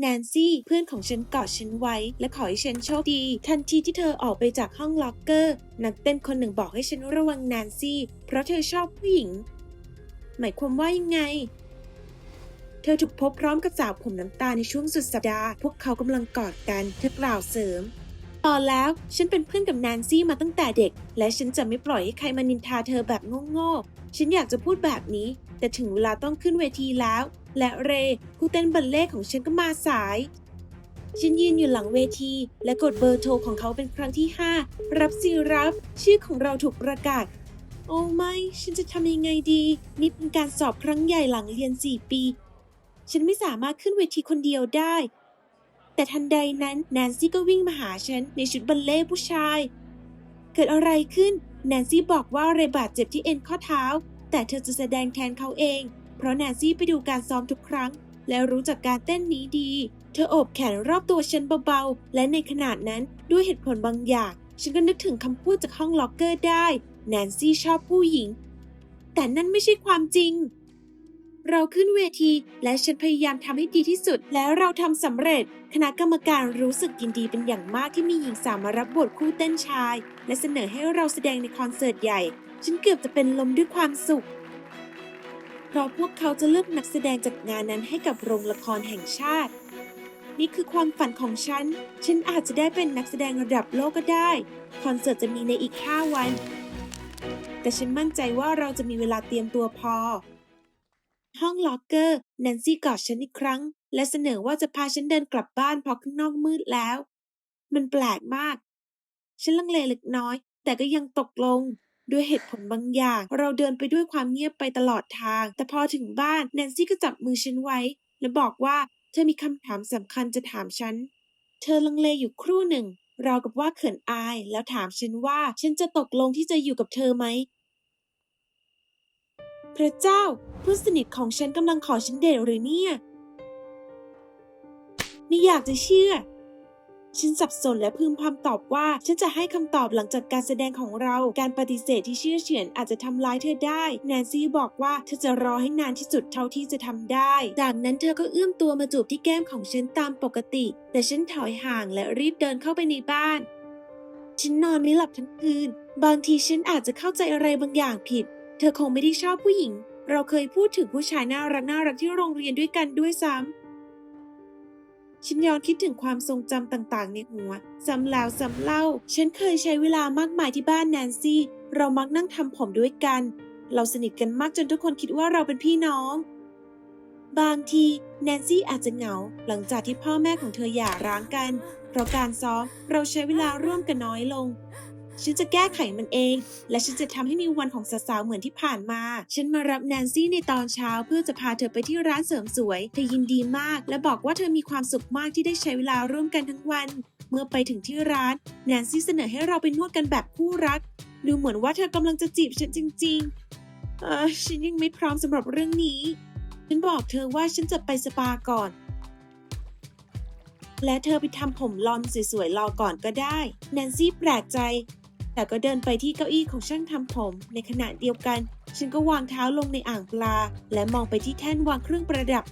แนนซี่เพื่อนของฉันกอดฉันไว้ และขอให้ฉันโชคดี ทันทีที่เธอออกไปจากห้องล็อกเกอร์ นักเต้นคนหนึ่งบอกให้ฉันระวังแนนซี่ เพราะเธอชอบผู้หญิง หมายความว่ายังไง เธอถูกพบพร้อมกับสาวผมน้ำตาในช่วงสุดสัปดาห์ พวกเขากำลังกอดกันเธอกล่าวเสริมตอนแล้วฉันเป็นเพื่อนกับแนนซี่มาตั้งแต่เด็ก และฉันจะไม่ปล่อยให้ใครมานินทาเธอแบบโง่ๆ ฉันอยากจะพูดแบบนี้ แต่ถึงเวลาต้องขึ้นเวทีแล้ว และเรผู้เต้นบัลเล่ของฉันก็มาสาย ฉันยืนอยู่หลังเวที และกดเบอร์โทรของเขาเป็นครั้งที่ 5 รับสิรับ ชื่อของเราถูกประกาศ โอ้ไม่ ฉันจะทำยังไงดี นี่เป็นการสอบครั้งใหญ่หลังเรียน 4 ปี ฉันไม่สามารถขึ้นเวทีคนเดียวได้ แต่ทันใดนั้นแนนซี่ก็วิ่งมาหาฉันในชุดบัลเล่ผู้ชาย เกิดอะไรขึ้น แนนซี่บอกว่าเรบาดเจ็บที่เอ็นข้อเท้า แต่เธอจะแสดงแทนเขาเอง เพราะแนนซี่ไปดูการซ้อมทุกครั้ง และรู้จักการเต้นนี้ดี เธอโอบแขนรอบตัวฉันเบาๆ และในขณะนั้นด้วยเหตุผลบางอย่าง ฉันก็นึกถึงคำพูดจากห้องล็อกเกอร์ได้ แนนซี่ชอบผู้หญิง แต่นั่นไม่ใช่ความจริง เราขึ้นเวทีและฉันพยายามทำให้ดีที่สุด แล้วเราทำสำเร็จ คณะกรรมการรู้สึกยินดีเป็นอย่างมากที่มีหญิงสาวมารับบทคู่เต้นชาย และเสนอให้เราแสดงในคอนเสิร์ตใหญ่ ฉันเกือบจะเป็นลมด้วยความสุข เพราะพวกเขาจะเลือกนักแสดงจากงานนั้นให้กับโรงละครแห่งชาติ นี่คือความฝันของฉัน ฉันอาจจะได้เป็นนักแสดงระดับโลกก็ได้ คอนเสิร์ตจะมีในอีก 5 วัน แต่ฉันมั่นใจว่าเราจะมีเวลาเตรียมตัวพอ ห้องล็อกเกอร์แนนซี่กอดฉันอีกครั้ง และเสนอว่าจะพาฉันเดินกลับบ้านเพราะข้างนอกมืดแล้ว มันแปลกมาก ฉันลังเลเล็กน้อย แต่ก็ยังตกลง ด้วยเหตุผลบางอย่าง เราเดินไปด้วยความเงียบไปตลอดทาง แต่พอถึงบ้านแนนซี่ก็จับมือฉันไว้ และบอกว่าเธอมีคำถามสำคัญจะถามฉัน เธอลังเลอยู่ครู่หนึ่งเรากับว่าเขินอายแล้วถามฉันว่าฉันจะตกลงที่จะอยู่กับเธอไหม พระเจ้าเพื่อนสนิทของฉันกำลังขอฉันเดทหรือเนี่ย ไม่อยากจะเชื่อ ฉันสับสนและพึมพำตอบว่า ฉันจะให้คำตอบหลังจากการแสดงของเรา การปฏิเสธที่เชื่อเฉือนอาจจะทำร้ายเธอได้ แนนซี่บอกว่าเธอจะรอให้นานที่สุดเท่าที่จะทำได้ จากนั้นเธอก็เอื้อมตัวมาจูบที่แก้มของฉันตามปกติ แต่ฉันถอยห่างและรีบเดินเข้าไปในบ้าน ฉันนอนไม่หลับทั้งคืน บางทีฉันอาจจะเข้าใจอะไรบางอย่างผิด เธอคงไม่ได้ชอบผู้หญิง เราเคยพูดถึงผู้ชายน่ารักน่ารักที่โรงเรียนด้วยกันด้วยซ้ำ ฉันย้อนคิดถึงความทรงจำต่างๆ ในหัวซ้ำแล้วซ้ำเล่า ฉันเคยใช้เวลามากมายที่บ้านแนนซี่ เรามักนั่งทำผมด้วยกัน เราสนิทกันมากจนทุกคนคิดว่าเราเป็นพี่น้อง บางทีแนนซี่อาจจะเหงา หลังจากที่พ่อแม่ของเธอหย่าร้างกัน เพราะการซ้อมเราใช้เวลาร่วมกันน้อยลง ฉันจะแก้ไขมันเอง และฉันจะทำให้มีวันของสาวๆเหมือนที่ผ่านมา ฉันมารับแนนซี่ในตอนเช้าเพื่อจะพาเธอไปที่ร้านเสริมสวย เธอยินดีมาก และบอกว่าเธอมีความสุขมากที่ได้ใช้เวลาร่วมกันทั้งวัน เมื่อไปถึงที่ร้านแนนซี่เสนอให้เราไปนวดกันแบบคู่รัก ดูเหมือนว่าเธอกำลังจะจีบฉันจริง ๆ เออฉันยังไม่พร้อมสำหรับเรื่องนี้ฉันบอกเธอว่าฉันจะไปสปาก่อนและเธอไปทำผมลอนสวยๆรอก่อนก็ได้ แนนซี่แปลกใจ แต่ก็เดินไปที่เก้าอี้ของช่างทำผม ในขณะเดียวกัน ฉันก็วางเท้าลงในอ่างปลา และมองไปที่แท่นวางเครื่องประดับ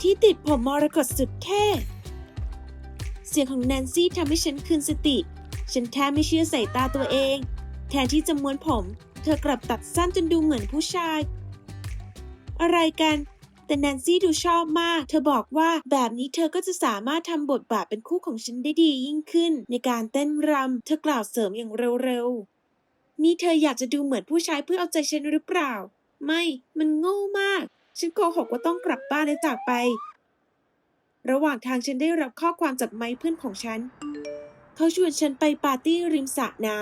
ที่ติดผมมรกตสุดเท่ เสียงของแนนซี่ทำให้ฉันคืนสติ ฉันแทบไม่เชื่อสายตาตัวเอง แทนที่จะม้วนผม เธอกลับตัดสั้นจนดูเหมือนผู้ชาย อะไรกัน แต่แนนซี่ดูชอบมาก เธอบอกว่าแบบนี้เธอก็จะสามารถทำบทบาทเป็นคู่ของฉันได้ดียิ่งขึ้น ในการเต้นรำเธอกล่าวเสริมอย่างเร็วๆ นี่เธออยากจะดูเหมือนผู้ชายเพื่อเอาใจฉันหรือเปล่า ไม่ มันโง่มาก ฉันโกหกว่าต้องกลับบ้านและจากไป ระหว่างทางฉันได้รับข้อความจากไมค์เพื่อนของฉัน เขาชวนฉันไปปาร์ตี้ริมสระน้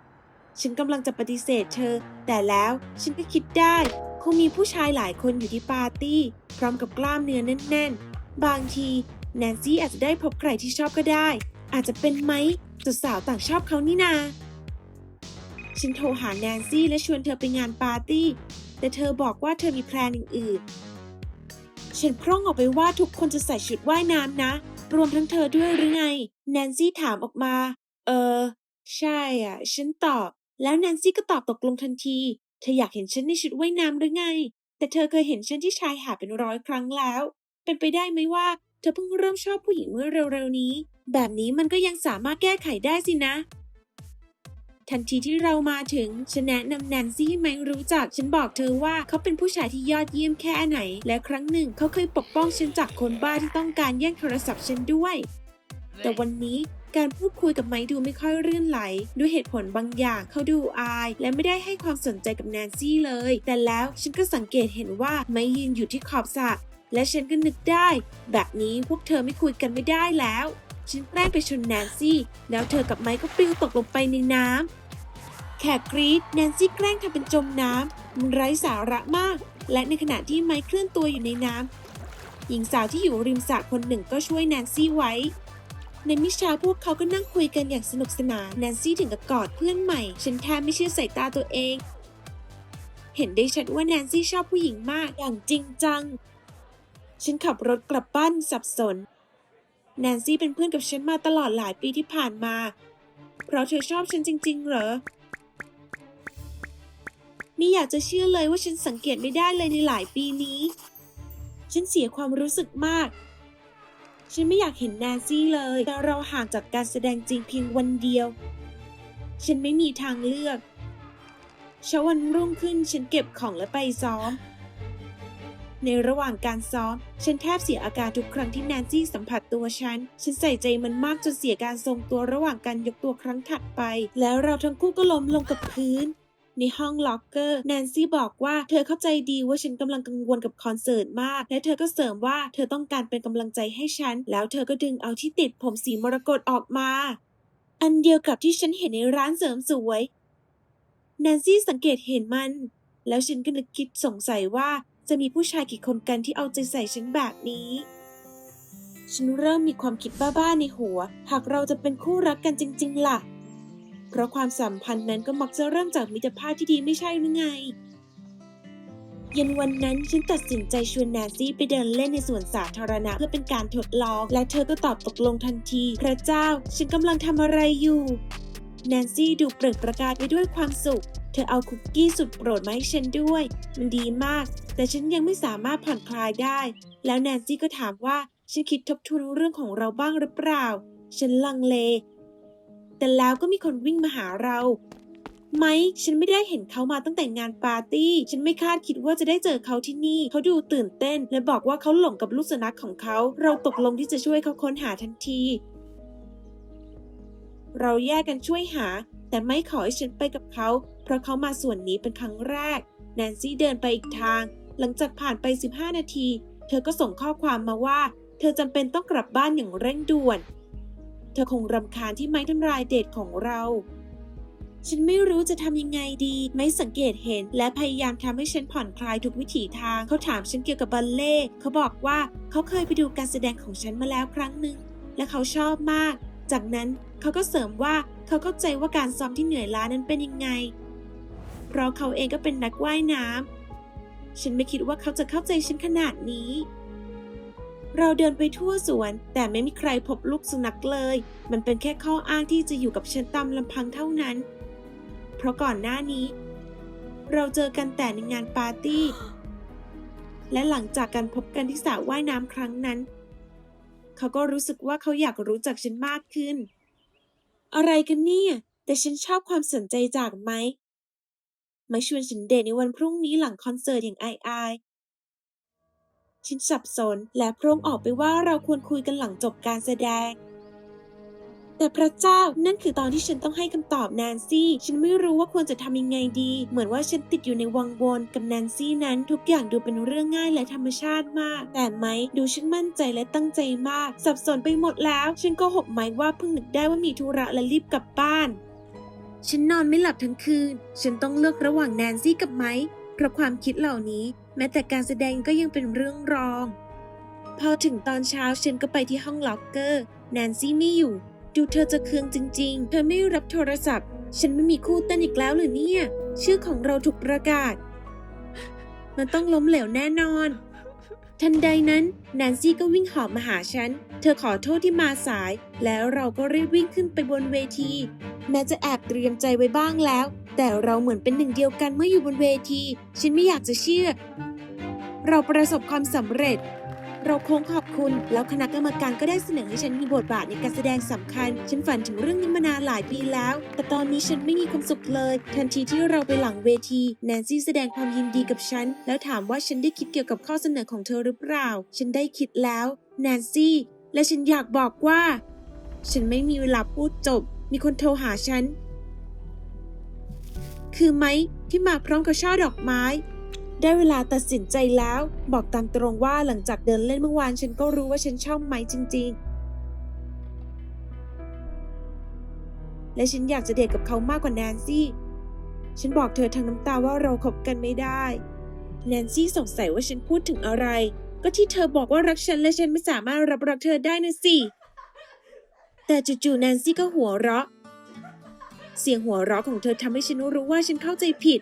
ำฉันกำลังจะปฏิเสธเธอ แต่แล้วฉันก็คิดได้ คงมีผู้ชายหลายคนอยู่ที่ปาร์ตี้ พร้อมกับกล้ามเนื้อแน่นๆ บางทีแนนซี่อาจจะได้พบใครที่ชอบก็ได้ อาจจะเป็นไหมสาวต่างชอบเขานี่นา ฉันโทรหาแนนซี่และชวนเธอไปงานปาร์ตี้ แต่เธอบอกว่าเธอมีแพลนอื่นๆ ฉันพร่องออกไปว่าทุกคนจะใส่ชุดว่ายน้ำนะ รวมทั้งเธอด้วยหรือไง แนนซี่ถามออกมา เออ ใช่อะ ฉันตอบ แล้วแนนซี่ก็ตอบตกลงทันที เธออยากเห็นฉันในชุดว่ายน้ำหรือไง แต่เธอเคยเห็นฉันที่ชายหาดเป็นร้อยครั้งแล้ว เป็นไปได้ไหมว่าเธอเพิ่งเริ่มชอบผู้หญิงเมื่อเร็วๆนี้ แบบนี้มันก็ยังสามารถแก้ไขได้สินะ ทันทีที่เรามาถึงฉันแนะนำแนนซี่ให้ไมค์รู้จัก ฉันบอกเธอว่าเขาเป็นผู้ชายที่ยอดเยี่ยมแค่ไหน และครั้งหนึ่งเขาเคยปกป้องฉันจากคนบ้าที่ต้องการแย่งโทรศัพท์ฉันด้วย แต่วันนี้ การพูดคุยกับไมค์ดูไม่ค่อยรื่นไหล ด้วยเหตุผลบางอย่างเขาดูอาย และไม่ได้ให้ความสนใจกับแนนซี่เลย แต่แล้วฉันก็สังเกตเห็นว่าไมค์ยืนอยู่ที่ขอบสระและฉันก็นึกได้ แบบนี้พวกเธอไม่คุยกันไม่ได้แล้ว ฉันแกล้งไปชนแนนซี่ แล้วเธอกับไมค์ก็ปลิวตกลงไปในน้ำแขกกรีดแนนซี่แกล้งทำเป็นจมน้ำมันไร้สาระมาก และในขณะที่ไมค์เคลื่อนตัวอยู่ในน้ำหญิงสาวที่อยู่ริมสระคนหนึ่งก็ช่วยแนนซี่ไว้ ในมิชาพวกเขาก็นั่งคุยกันอย่างสนุกสนานแนนซี่ถึงกับกอดเพื่อนใหม่ ฉันแทบไม่เชื่อสายตาตัวเอง เห็นได้ชัดว่าแนนซี่ชอบผู้หญิงมากอย่างจริงจัง ฉันขับรถกลับบ้านสับสน แนนซี่เป็นเพื่อนกับฉันมาตลอดหลายปีที่ผ่านมา เพราะเธอชอบฉันจริง ๆ เหรอไม่อยากจะเชื่อเลยว่าฉันสังเกตไม่ได้เลยในหลายปีนี้ ฉันเสียความรู้สึกมาก ฉันไม่อยากเห็นแนนซี่เลย แต่เราห่างจากการแสดงจริงเพียงวันเดียว ฉันไม่มีทางเลือกเช้าวันรุ่งขึ้นฉันเก็บของและไปซ้อม ในระหว่างการซ้อม ฉันแทบเสียอาการทุกครั้งที่แนนซี่สัมผัสตัวฉัน ฉันใส่ใจมันมากจนเสียการทรงตัวระหว่างการยกตัวครั้งถัดไป แล้วเราทั้งคู่ก็ล้มลงกับพื้น ในห้องล็อกเกอร์แนนซี่บอกว่าเธอเข้าใจดีว่าฉันกำลังกังวลกับคอนเสิร์ตมาก และเธอก็เสริมว่าเธอต้องการเป็นกำลังใจให้ฉัน แล้วเธอก็ดึงเอาที่ติดผมสีมรกตออกมา อันเดียวกับที่ฉันเห็นในร้านเสริมสวยแนนซี่สังเกตเห็นมัน แล้วฉันก็นึกคิดสงสัยว่าจะมีผู้ชายกี่คนกันที่เอาใจใส่ฉันแบบนี้ ฉันเริ่มมีความคิดบ้าๆในหัว หากเราจะเป็นคู่รักกันจริง ๆ ล่ะ เพราะความสัมพันธ์นั้นก็มักจะเริ่มจากมิตรภาพที่ดีไม่ใช่หรือไง เย็นวันนั้นฉันตัดสินใจชวนแนนซี่ไปเดินเล่นในสวนสาธารณะเพื่อเป็นการทดลอง และเธอก็ตอบตกลงทันที พระเจ้า ฉันกำลังทำอะไรอยู่แนนซี่ดูเปล่งประกายไปด้วยความสุข เธอเอาคุกกี้สุดโปรดมาให้ฉันด้วย มันดีมาก แต่ฉันยังไม่สามารถผ่อนคลายได้ แล้วแนนซี่ก็ถามว่า ฉันคิดทบทวนเรื่องของเราบ้างหรือเปล่า ฉันลังเล แต่แล้วก็มีคนวิ่งมาหาเราไมค์ฉันไม่ได้เห็นเขามาตั้งแต่งานปาร์ตี้ ฉันไม่คาดคิดว่าจะได้เจอเขาที่นี่ เขาดูตื่นเต้น และบอกว่าเขาหลงกับลูกสุนัขของเขา เราตกลงที่จะช่วยเขาค้นหาทันที เราแยกกันช่วยหา แต่ไม่ขอให้ฉันไปกับเขา เพราะเขามาส่วนนี้เป็นครั้งแรก แนนซี่เดินไปอีกทาง หลังจากผ่านไป 15 นาที เธอก็ส่งข้อความมาว่า เธอจำเป็นต้องกลับบ้านอย่างเร่งด่วน เธอคงรำคาญที่ไม้ทำลายเดทของเรา ฉันไม่รู้จะทำยังไงดี ไม่สังเกตเห็น และพยายามทำให้ฉันผ่อนคลายทุกวิถีทาง เขาถามฉันเกี่ยวกับบัลเล่เขาบอกว่าเขาเคยไปดูการแสดงของฉันมาแล้วครั้งหนึ่ง และเขาชอบมาก จากนั้นเขาก็เสริมว่าเขาเข้าใจว่าการซ้อมที่เหนื่อยล้านั้นเป็นยังไง เพราะเขาเองก็เป็นนักว่ายน้ำฉันไม่คิดว่าเขาจะเข้าใจฉันขนาดนี้ เราเดินไปทั่วสวนแต่ไม่มีใครพบลูกสุนัขเลย มันเป็นแค่ข้ออ้างที่จะอยู่กับฉันตามลำพังเท่านั้น เพราะก่อนหน้านี้ เราเจอกันแต่ในงานปาร์ตี้ และหลังจากการพบกันที่สระว่ายน้ำครั้งนั้น เขาก็รู้สึกว่าเขาอยากรู้จักฉันมากขึ้น อะไรกันเนี่ย แต่ฉันชอบความสนใจจากไหมไมค์ชวนฉันเดทในวันพรุ่งนี้หลังคอนเสิร์ตอย่างอายอ ฉันสับสนและพร่งออกไปว่าเราควรคุยกันหลังจบการแสดง แต่พระเจ้านั่นคือตอนที่ฉันต้องให้คำตอบแนนซี่ ฉันไม่รู้ว่าควรจะทำยังไงดี เหมือนว่าฉันติดอยู่ในวังวนกับแนนซี่นั้น ทุกอย่างดูเป็นเรื่องง่ายและธรรมชาติมาก แต่ไมค์ดูฉันมั่นใจและตั้งใจมาก สับสนไปหมดแล้ว ฉันก็หกไมค์ว่าเพิ่งนึกได้ว่ามีธุระและรีบกลับบ้าน ฉันนอนไม่หลับทั้งคืน ฉันต้องเลือกระหว่างแนนซี่กับไมค์ เพราะความคิดเหล่านี้แม้แต่การแสดงก็ยังเป็นเรื่องรอง พอถึงตอนเช้าฉันก็ไปที่ห้องล็อกเกอร์ แนนซี่ไม่อยู่ ดูเธอจะเคืองจริง ๆ เธอไม่รับโทรศัพท์ ฉันไม่มีคู่เต้นอีกแล้วหรือเนี่ย ชื่อของเราถูกประกาศ มันต้องล้มเหลวแน่นอน ทันใดนั้นแนนซี่ก็วิ่งหอบมาหาฉัน เธอขอโทษที่มาสาย แล้วเราก็รีบวิ่งขึ้นไปบนเวที แม้จะแอบเตรียมใจไว้บ้างแล้ว แต่เราเหมือนเป็นหนึ่งเดียวกันเมื่ออยู่บนเวที ฉันไม่อยากจะเชื่อ เราประสบความสำเร็จ เราโค้งขอบคุณ แล้วคณะกรรมการก็ได้เสนอให้ฉันมีบทบาทในการแสดงสำคัญ ฉันฝันถึงเรื่องนี้มานานหลายปีแล้ว แต่ตอนนี้ฉันไม่มีความสุขเลย ทันทีที่เราไปหลังเวที แนนซี่แสดงความยินดีกับฉัน แล้วถามว่าฉันได้คิดเกี่ยวกับข้อเสนอของเธอหรือเปล่า ฉันได้คิดแล้ว แนนซี่ และฉันอยากบอกว่า ฉันไม่มีเวลาพูดจบ มีคนโทรหาฉัน คือไม้ที่มาพร้อมกับช่อดอกไม้ ได้เวลาตัดสินใจแล้ว บอกตามตรงว่าหลังจากเดินเล่นเมื่อวานฉันก็รู้ว่าฉันชอบไม้จริง ๆ และฉันอยากจะเดทกับเขามากกว่าแนนซี่ ฉันบอกเธอทางน้ำตาว่าเราคบกันไม่ได้ แนนซี่สงสัยว่าฉันพูดถึงอะไร ก็ที่เธอบอกว่ารักฉันและฉันไม่สามารถรับรักเธอได้นะสิ แต่จู่ๆแนนซี่ก็หัวเราะ เสียงหัวเราะของเธอทำให้ฉันรู้ว่าฉันเข้าใจผิด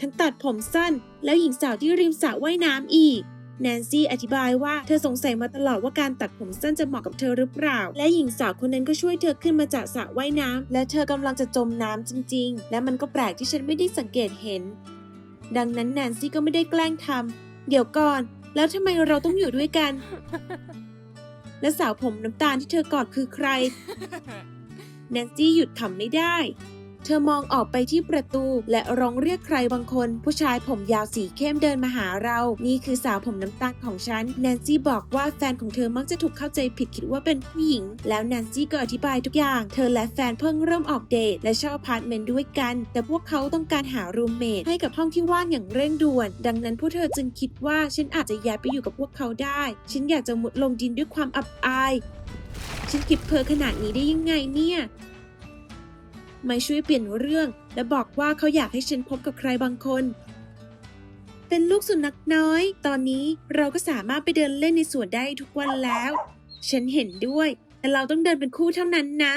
ทั้งตัดผมสั้นแล้วหญิงสาวที่ริมสระว่ายน้ำอีก แนนซี่อธิบายว่าเธอสงสัยมาตลอดว่าการตัดผมสั้นจะเหมาะกับเธอหรือเปล่า และหญิงสาวคนนั้นก็ช่วยเธอขึ้นมาจากสระว่ายน้ำและเธอกำลังจะจมน้ำจริง ๆ และมันก็แปลกที่ฉันไม่ได้สังเกตเห็น ดังนั้นแนนซี่ก็ไม่ได้แกล้งทำเดี๋ยวก่อน แล้วทำไมเราต้องอยู่ด้วยกัน และสาวผมน้ำตาลที่เธอกอดคือใคร แนนซี่หยุดขำไม่ได้ เธอมองออกไปที่ประตูและร้องเรียกใครบางคน ผู้ชายผมยาวสีเข้มเดินมาหาเรา นี่คือสาวผมน้ำตาลของฉัน แนนซี่บอกว่าแฟนของเธอมักจะถูกเข้าใจผิดคิดว่าเป็นผู้หญิง แล้วแนนซี่ก็อธิบายทุกอย่าง เธอและแฟนเพิ่งเริ่มออกเดทและเช่าอพาร์ตเมนต์ด้วยกัน แต่พวกเขาต้องการหารูมเมทให้กับห้องที่ว่างอย่างเร่งด่วน ดังนั้นพวกเธอจึงคิดว่าฉันอาจจะย้ายไปอยู่กับพวกเขาได้ ฉันอยากจะมุดลงดินด้วยความอับอาย ฉันคิดเพ้อขนาดนี้ได้ยังไงเนี่ย ไม่ช่วยเปลี่ยนเรื่อง และบอกว่าเขาอยากให้ฉันพบกับใครบางคน เป็นลูกสุนัขน้อย ตอนนี้เราก็สามารถไปเดินเล่นในสวนได้ทุกวันแล้ว ฉันเห็นด้วย แต่เราต้องเดินเป็นคู่เท่านั้นนะ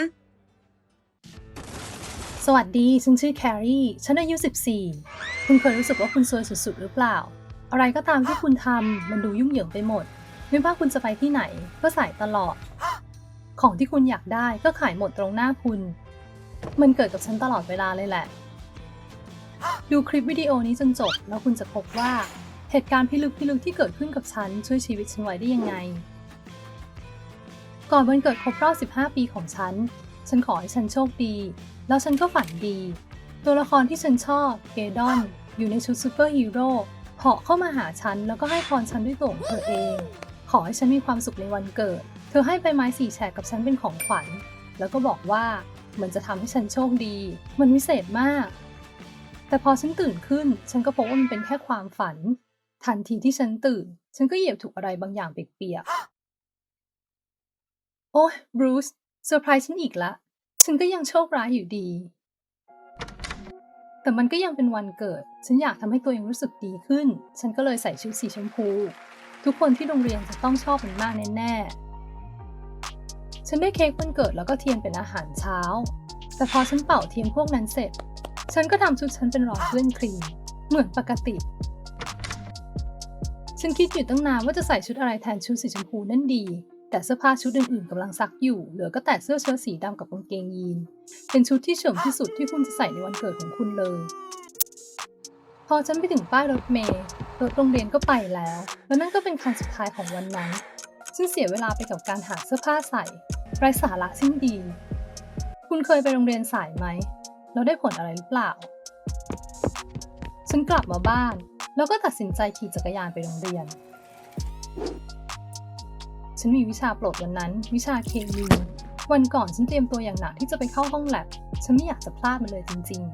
สวัสดี ฉันชื่อแครี่ ฉันอายุ 14 คุณเคยรู้สึกว่าคุณซวยสุดๆ หรือเปล่า อะไรก็ตามที่คุณทำมันดูยุ่งเหยิงไปหมด ไม่ว่าคุณจะไปที่ไหนก็สายตลอด ของที่คุณอยากได้ก็ขายหมดตรงหน้าคุณ มันเกิดกับฉันตลอดเวลาเลยแหละ ดูคลิปวิดีโอนี้จนจบ แล้วคุณจะพบว่า เหตุการณ์พิลึกพิลึกที่เกิดขึ้นกับฉันช่วยชีวิตฉันไว้ได้ยังไง ก่อนวันเกิดครบรอบ 15 ปีของฉัน ฉันขอให้ฉันโชคดี แล้วฉันก็ฝันดี ตัวละครที่ฉันชอบ เกดอน อยู่ในชุดซูเปอร์ฮีโร่เหาะเข้ามาหาฉันแล้วก็ให้พรฉันด้วยตัวของเธอเอง ขอให้ฉันมีความสุขในวันเกิด ธอให้ใบไม้สีแฉกกับฉันเป็นของขวัญ แล้วก็บอกว่ามันจะทำให้ฉันโชคดี มันวิเศษมาก แต่พอฉันตื่นขึ้น ฉันก็พบว่ามันเป็นแค่ความฝัน ทันทีที่ฉันตื่น ฉันก็เหยียบถูกอะไรบางอย่างเปียกๆ โอ้ยบรูซเซอร์ไพรส์ฉันอีกละ ฉันก็ยังโชคร้ายอยู่ดี แต่มันก็ยังเป็นวันเกิด ฉันอยากทำให้ตัวเองรู้สึกดีขึ้น ฉันก็เลยใส่ชุดสีชมพู ทุกคนที่โรงเรียนจะต้องชอบมันมากแน่ๆ ฉันได้เค้กวันเกิดแล้วก็เทียนเป็นอาหารเช้า แต่พอฉันเป่าเทียนพวกนั้นเสร็จ ฉันก็ทำชุดฉันเป็นรอยเปื้อนครีม เหมือนปกติ ฉันคิดอยู่ตั้งนานว่าจะใส่ชุดอะไรแทนชุดสีชมพูนั่นดี แต่เสื้อผ้าชุดอื่นๆกำลังซักอยู่ เหลือก็แต่เสื้อเชิ้ตสีดำกับกางเกงยีน เป็นชุดที่เฉิมที่สุดที่คุณจะใส่ในวันเกิดของคุณเลย พอฉันไปถึงป้ายรถเมล์รถโรงเรียนก็ไปแล้ว แล้วนั่นก็เป็นคันสุดท้ายของวันนั้นซึ่งเสียเวลาไปกับการหาเสื้อผ้าใส่ ไร้สาระสิ้นดี คุณเคยไปโรงเรียนสายไหม แล้วได้ผลอะไรหรือเปล่า ฉันกลับมาบ้าน แล้วก็ตัดสินใจขี่จักรยานไปโรงเรียน ฉันมีวิชาโปรดวันนั้น วิชาเคมีวันก่อนฉันเตรียมตัวอย่างหนักที่จะไปเข้าห้องแลบ ฉันไม่อยากจะพลาดมันเลยจริง ๆ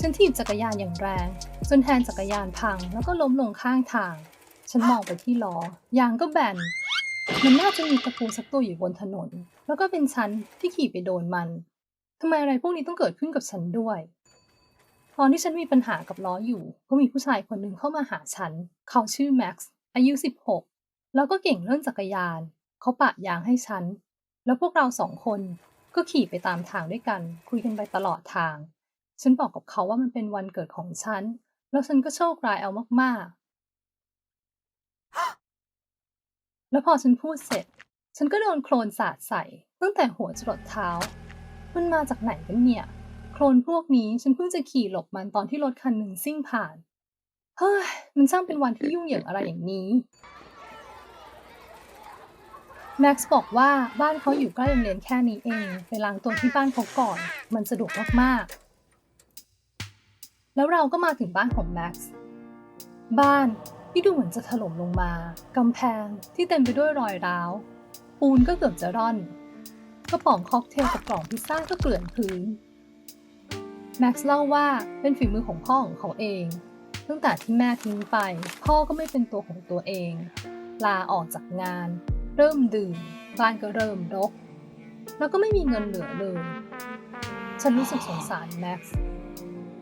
ฉันถีบจักรยานอย่างแรง จนแทนจักรยานพังแล้วก็ล้มลงข้างทาง ฉันมองไปที่ล้อ ยางก็แบน มันน่าจะมีตะปูสักตัวอยู่บนถนน แล้วก็เป็นฉันที่ขี่ไปโดนมันทำไมอะไรพวกนี้ต้องเกิดขึ้นกับฉันด้วย ตอนที่ฉันมีปัญหากับล้ออยู่ ก็มีผู้ชายคนหนึ่งเข้ามาหาฉัน เขาชื่อแม็กซ์อายุ 16 แล้วก็เก่งเรื่องจักรยาน เขาปะยางให้ฉัน แล้วพวกเราสองคนก็ขี่ไปตามทางด้วยกัน คุยกันไปตลอดทาง ฉันบอกกับเขาว่ามันเป็นวันเกิดของฉัน แล้วฉันก็โชคร้ายเอามากๆ แล้วพอฉันพูดเสร็จ ฉันก็โดนโคลนสาดใส่ ตั้งแต่หัวจรดเท้า มันมาจากไหนกันเนี่ย โคลนพวกนี้ฉันเพิ่งจะขี่หลบมันตอนที่รถคันหนึ่งซิ่งผ่านพฮ้ย มันช่างเป็นวันที่ยุ่งเหยิงอะไรอย่างนี้ แม็กซ์บอกว่าบ้านเขาอยู่ใกล้โรงเรียนแค่นี้เอง ไปล้างตัวที่บ้านเขาก่อน มันสะดวกมากๆ แล้วเราก็มาถึงบ้านของแม็กซ์ บ้าน ที่ดูเหมือนจะถล่มลงมากำแพงที่เต็มไปด้วยรอยร้าว ปูนก็เกือบจะร่อน กระป๋องค็อกเทลกับกล่องพิซซ่าก็เกลื่อนพื้น แม็กซ์เล่าว่าเป็นฝีมือของพ่อของเขาเอง ตั้งแต่ที่แม่ทิ้งไป พ่อก็ไม่เป็นตัวของตัวเอง ลาออกจากงาน เริ่มดื่ม บ้านก็เริ่มรก แล้วก็ไม่มีเงินเหลือเลย ฉันรู้สึกสงสารแม็กซ์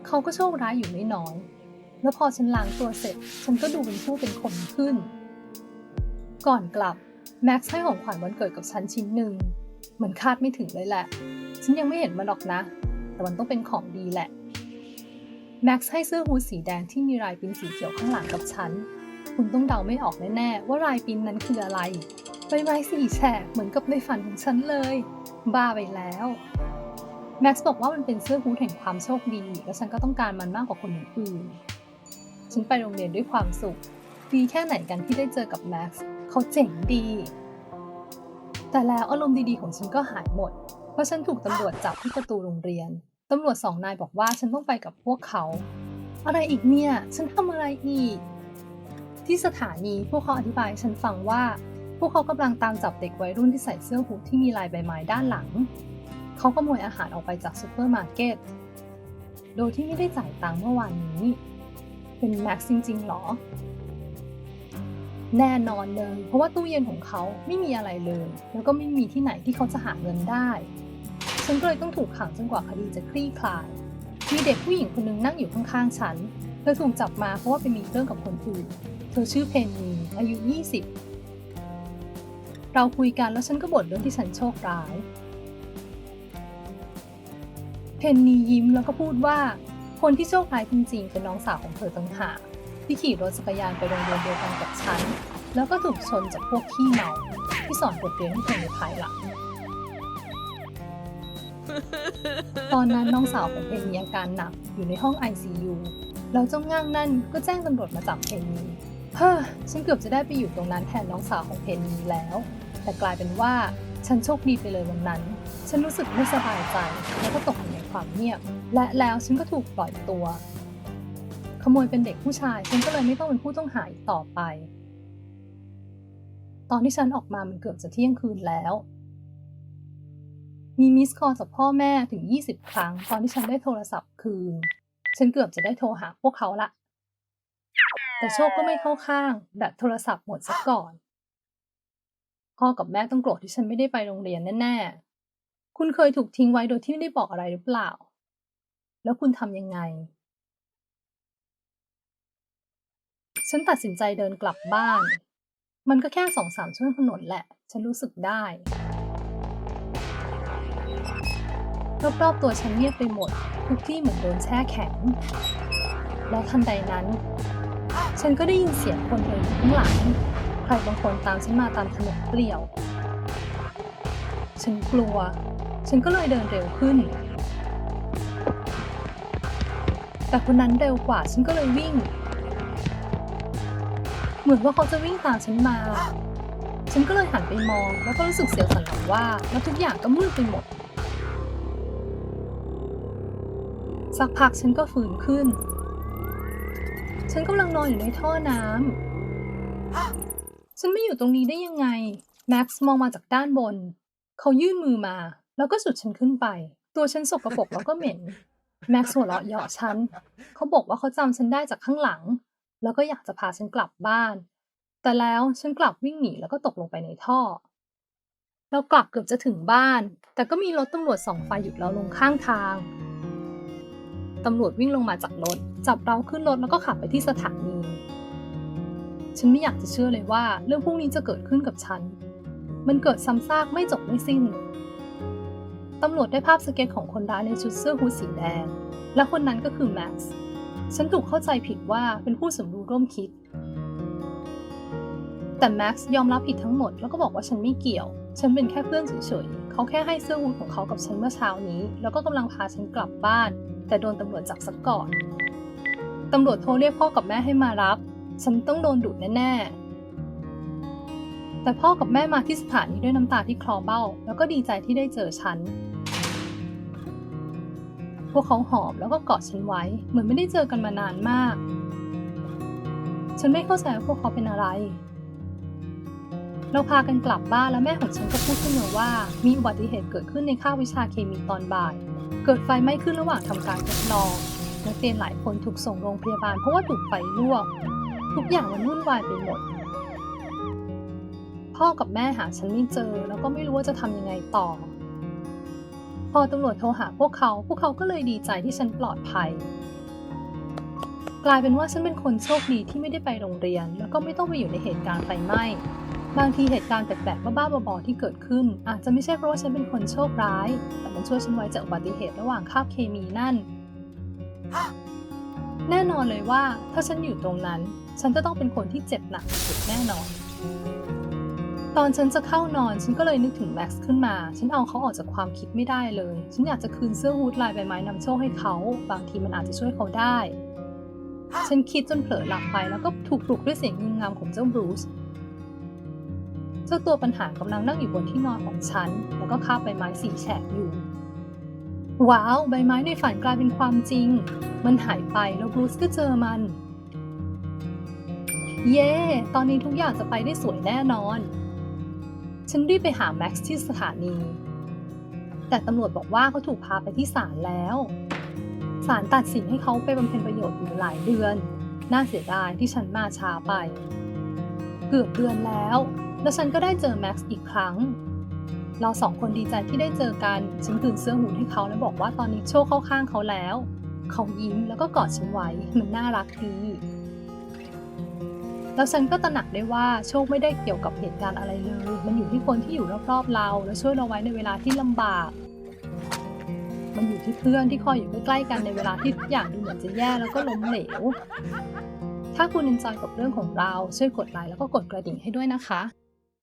เขาก็โชคร้ายอยู่ไม่น้อย แล้วพอฉันล้างตัวเสร็จ ฉันก็ดูเป็นผู้เป็นคนขึ้น ก่อนกลับแม็กซ์ให้ของขวัญวันเกิดกับฉันชิ้นหนึ่งเหมือนคาดไม่ถึงเลยแหละ ฉันยังไม่เห็นมันหรอกนะ แต่มันต้องเป็นของดีแหละ แม็กซ์ให้เสื้อฮูดสีแดงที่มีลายปิ้นสีเขียวข้างหลังกับฉัน คุณต้องเดาไม่ออกแน่ๆว่าลายปิ้นนั้นคืออะไรใบไม้สีแฉกเหมือนกับในฝันของฉันเลย บ้าไปแล้ว แม็กซ์บอกว่ามันเป็นเสื้อฮูดแห่งความโชคดี และฉันก็ต้องการมันมากกว่าคนอื่น ฉันไปโรงเรียนด้วยความสุข ดีแค่ไหนกันที่ได้เจอกับแม็กซ์เขาเจ๋งดี แต่แล้วอารมณ์ดีๆของฉันก็หายหมด เพราะฉันถูกตำรวจจับที่ประตูโรงเรียน ตำรวจสองนายบอกว่าฉันต้องไปกับพวกเขา อะไรอีกเนี่ย ฉันทำอะไรอีก ที่สถานีพวกเขาอธิบายฉันฟังว่า พวกเขากำลังตามจับเด็กวัยรุ่นที่ใส่เสื้อฮูดที่มีลายใบไม้ด้านหลัง เขาขโมยอาหารออกไปจากซูเปอร์มาร์เก็ต โดยที่ไม่ได้จ่ายตังค์เมื่อวานนี้ เป็นแม็กซ์จริงๆหรอ แน่นอนเลย เพราะว่าตู้เย็นของเขาไม่มีอะไรเลย แล้วก็ไม่มีที่ไหนที่เขาจะหาเงินได้ ฉันก็เลยต้องถูกขังจนกว่าคดีจะคลี่คลาย มีเด็กผู้หญิงคนหนึงนั่งอยู่ข้างๆฉัน เธอถูกจับมาเพราะว่าไปมีเรื่องกับคนอื่น เธอชื่อเพนนีอายุ 20 เราคุยกันแล้วฉันก็บ่นเรื่องที่ฉันโชคร้ายเพนนียิ้มแล้วก็พูดว่า คนที่โชคร้ายจริงๆ เป็นน้องสาวของเธอต่างหากที่ขี่รถจักรยานไปโรงเรียนเดียวกันกับฉัน แล้วก็ถูกชนจากพวกขี้เมา ที่สอนบทเรียนให้เธอในภายหลังตอนนั้นน้องสาวของเพนมีอาการหนักอยู่ในห้อง ICU แล้วเจ้าง่างนั่นก็แจ้งตำรวจมาจับเพนนีเฮ้อฉันเกือบจะได้ไปอยู่ตรงนั้นแทนน้องสาวของเพนนีแล้ว แต่กลายเป็นว่าฉันโชคดีไปเลยวันนั้น ฉันรู้สึกไม่สบายใจแล้วก็ตกอยู่ใน ความเงียบ และแล้วฉันก็ถูกปล่อยตัว ขโมยเป็นเด็กผู้ชาย ฉันก็เลยไม่ต้องเป็นผู้ต้องหาอีกต่อไป ตอนที่ฉันออกมามันเกือบจะเที่ยงคืนแล้ว มีมิสคอลจากพ่อแม่ถึง 20 ครั้ง ตอนที่ฉันได้โทรศัพท์คืน ฉันเกือบจะได้โทรหาพวกเขาละ แต่โชคก็ไม่เข้าข้างแบตโทรศัพท์หมดซะก่อน พ่อกับแม่ต้องโกรธที่ฉันไม่ได้ไปโรงเรียนแน่ๆ คุณเคยถูกทิ้งไว้โดยที่ไม่ได้บอกอะไรหรือเปล่า แล้วคุณทำยังไง ฉันตัดสินใจเดินกลับบ้าน มันก็แค่สองสามช่วงถนนแหละ ฉันรู้สึกได้ รอบๆตัวฉันเงียบไปหมด ทุกที่เหมือนโดนแช่แข็ง และทันใดนั้น ฉันก็ได้ยินเสียงคนเดินอยู่ข้างหลัง ใครบางคนตามฉันมาตามถนนเปลี่ยว ฉันกลัว ฉันก็เลยเดินเร็วขึ้น แต่คนนั้นเร็วกว่าฉันก็เลยวิ่ง เหมือนว่าเขาจะวิ่งตามฉันมา ฉันก็เลยหันไปมอง แล้วก็รู้สึกเสียวสันหลังว่า แล้วทุกอย่างก็มืดไปหมด สักพักฉันก็ฟื้นขึ้น ฉันกำลังนอนอยู่ในท่อน้ำฉันไม่อยู่ตรงนี้ได้ยังไง แม็กซ์มองมาจากด้านบน เขายื่นมือมา แล้วก็ฉุดฉันขึ้นไป ตัวฉันสกปรกแล้วก็เหม็น แม็กซ์หัวเราะเยาะฉัน เขาบอกว่าเขาจำฉันได้จากข้างหลัง แล้วก็อยากจะพาฉันกลับบ้าน แต่แล้วฉันกลับวิ่งหนีแล้วก็ตกลงไปในท่อ เรากลับเกือบจะถึงบ้าน แต่ก็มีรถตำรวจสองไฟหยุดเราลงข้างทางตำรวจวิ่งลงมาจากรถ จับเราขึ้นรถแล้วก็ขับไปที่สถานี ฉันไม่อยากจะเชื่อเลยว่า เรื่องพวกนี้จะเกิดขึ้นกับฉัน มันเกิดซ้ำซากไม่จบไม่สิ้น ตำรวจได้ภาพสเก็ตของคนร้ายในชุดเสื้อฮูดสีแดง และคนนั้นก็คือแม็กซ์ ฉันถูกเข้าใจผิดว่าเป็นผู้สมรู้ร่วมคิด แต่แม็กซ์ยอมรับผิดทั้งหมดแล้วก็บอกว่าฉันไม่เกี่ยว ฉันเป็นแค่เพื่อนเฉยๆ เขาแค่ให้เสื้อฮูดของเขากับฉันเมื่อเช้านี้ แล้วก็กำลังพาฉันกลับบ้าน แต่โดนตำรวจจับซะก่อน ตำรวจโทรเรียกพ่อกับแม่ให้มารับ ฉันต้องโดนดุแน่ๆแต่พ่อกับแม่มาที่สถานีด้วยน้ำตาที่คลอเบ้า แล้วก็ดีใจที่ได้เจอฉัน พวกเขาหอมแล้วก็กอดฉันไว้ เหมือนไม่ได้เจอกันมานานมาก ฉันไม่เข้าใจว่าพวกเขาเป็นอะไร เราพากันกลับบ้านแล้วแม่ของฉันก็พูดขึ้นมาว่า มีอุบัติเหตุเกิดขึ้นในค่าบวิชาเคมีตอนบ่าย เกิดไฟไหม้ขึ้นระหว่างทำการทดลองนักเรียนหลายคนถูกส่งโรงพยาบาลเพราะว่าถูกไฟลวก ทุกอย่างมันวุ่นวายไปหมด พ่อกับแม่หาฉันไม่เจอ แล้วก็ไม่รู้ว่าจะทำยังไงต่อ พอตำรวจโทรหาพวกเขา พวกเขาก็เลยดีใจที่ฉันปลอดภัย กลายเป็นว่าฉันเป็นคนโชคดีที่ไม่ได้ไปโรงเรียน แล้วก็ไม่ต้องไปอยู่ในเหตุการณ์ไฟไหม้ บางทีเหตุการณ์แปลกๆบ้าๆบอๆที่เกิดขึ้น อาจจะไม่ใช่เพราะว่าฉันเป็นคนโชคร้าย แต่มันช่วยฉันไว้จากอุบัติเหตุระหว่างคาบเคมีนั่น แน่นอนเลยว่าถ้าฉันอยู่ตรงนั้น ฉันจะต้องเป็นคนที่เจ็บหนักสุดแน่นอน ตอนฉันจะเข้านอนฉันก็เลยนึกถึงแม็กซ์ขึ้นมา ฉันเอาเขาออกจากความคิดไม่ได้เลย ฉันอยากจะคืนเสื้อฮูดลายใบไม้นำโชคให้เขา บางทีมันอาจจะช่วยเขาได้ ฉันคิดจนเผลอหลับไปแล้วก็ถูกปลุกด้วยเสียงงึมงำของเจ้าบรูซเจ้าตัวปัญหากำลังนั่งอยู่บนที่นอนของฉัน แล้วก็คาบใบไม้สีแฉกอยู่ ว้าว ใบไม้ในฝันกลายเป็นความจริง มันหายไปแล้วบรูซก็เจอมัน เย้ ตอนนี้ทุกอย่างจะไปได้สวยแน่นอน ฉันรีบไปหาแม็กซ์ที่สถานี แต่ตำรวจบอกว่าเขาถูกพาไปที่ศาลแล้ว ศาลตัดสินให้เขาไปบำเพ็ญประโยชน์อยู่หลายเดือน น่าเสียดายที่ฉันมาช้าไป เกือบเดือนแล้ว แล้วฉันก็ได้เจอแม็กซ์อีกครั้ง เราสองคนดีใจที่ได้เจอกัน ฉันคืนเสื้อหูให้เขาแล้วบอกว่าตอนนี้โชคเข้าข้างเขาแล้ว เขายิ้มแล้วก็กอดฉันไว้ มันน่ารักดี แล้วฉันก็ตระหนักได้ว่าโชคไม่ได้เกี่ยวกับเหตุการณ์อะไรเลย มันอยู่ที่คนที่อยู่รอบๆเรา และช่วยเราไว้ในเวลาที่ลำบาก มันอยู่ที่เพื่อนที่คอยอยู่ใกล้ๆกันในเวลาที่ทุกอย่างดูเหมือนจะแย่แล้วก็ล้มเหลว ถ้าคุณเอนจอยกับเรื่องของเราช่วยกดไลค์แล้วก็กดกระดิ่งให้ด้วยนะคะ